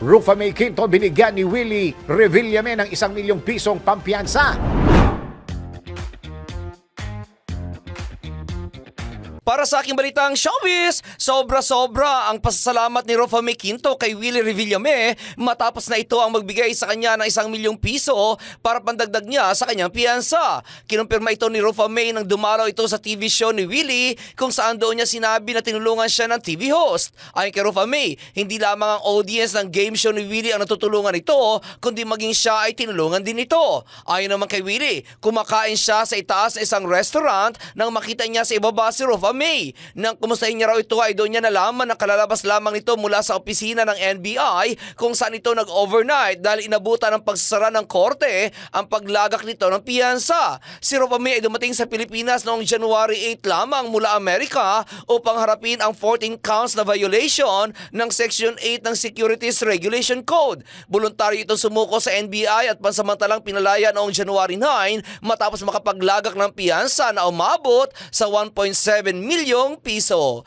Rufa May Quinto binigyan ni Willie Revillame ng isang milyong pisong pampiyansa. Para sa aking balitang showbiz, sobra-sobra ang pasasalamat ni Rafa May Quinto kay Willie Revillame matapos na ito ang magbigay sa kanya ng isang milyong piso para pandagdag niya sa kanyang piyansa. Kinumpirma ito ni Rafa May nang dumalaw ito sa TV show ni Willie kung saan doon niya sinabi na tinulungan siya ng TV host. Ayon kay Rafa May, hindi lamang ang audience ng game show ni Willie ang natutulungan ito, kundi maging siya ay tinulungan din ito. Ayon naman kay Willie, kumakain siya sa itaas na isang restaurant nang makita niya sa ibaba si Rafa May. Nang kumustahin niya raw ito ay doon niya nalaman na kalalabas lamang nito mula sa opisina ng NBI kung saan ito nag-overnight dahil inabutan ng pagsasara ng korte ang paglagak nito ng piyansa. Si May ay dumating sa Pilipinas noong January 8 lamang mula Amerika upang harapin ang 14 counts na violation ng Section 8 ng Securities Regulation Code. Voluntaryo itong sumuko sa NBI at pansamantalang pinalaya noong January 9 matapos makapaglagak ng piyansa na umabot sa 1.7 milyong piso.